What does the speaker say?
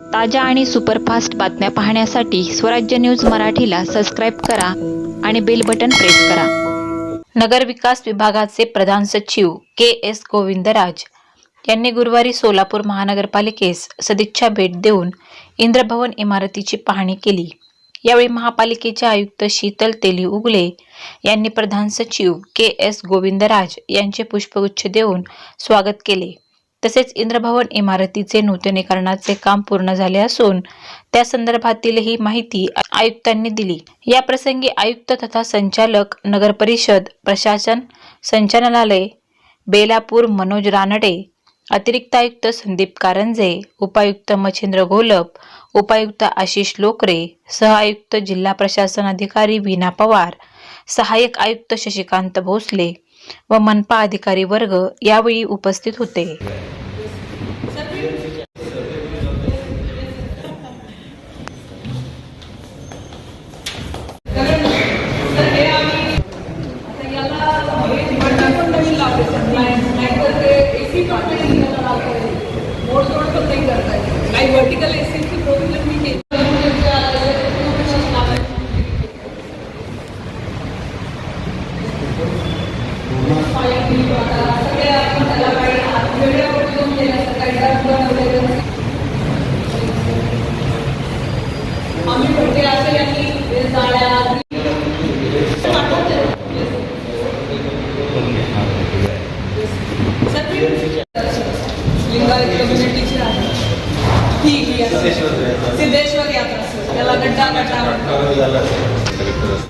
ताज्या आणि सुपरफास्ट बातम्या पाहण्यासाठी स्वराज्य न्यूज मराठीला सबस्क्राईब करा आणि बेल बटन प्रेस करा. नगर विकास विभागाचे प्रधान सचिव के एस गोविंदराज यांनी गुरुवारी सोलापूर महानगरपालिकेस सदिच्छा भेट देऊन इंद्रभवन इमारतीची पाहणी केली. यावेळी महापालिकेचे आयुक्त शीतल तेली उगले यांनी प्रधान सचिव के एस गोविंदराज यांचे पुष्पगुच्छ देऊन स्वागत केले. तसेच इंद्रभवन इमारतीचे नूतनीकरणाचे काम पूर्ण झाले असून त्या संदर्भातीलही माहिती आयुक्तांनी दिली. या प्रसंगी आयुक्त तथा संचालक नगर परिषद प्रशासन संचालनालय बेलापूर मनोज रानडे अतिरिक्त आयुक्त संदीप कारंजे उपायुक्त मच्छिंद्र घोलप उपायुक्त आशिष लोकरे सहआयुक्त जिल्हा प्रशासन अधिकारी वीणा पवार सहाय्यक आयुक्त शशिकांत भोसले व मनपा अधिकारी वर्ग यावेळी उपस्थित होते. लिंगायत कम्युनिटीची आहे ही सिद्धेश्वर यात्रा त्याला गड्डा गड्डा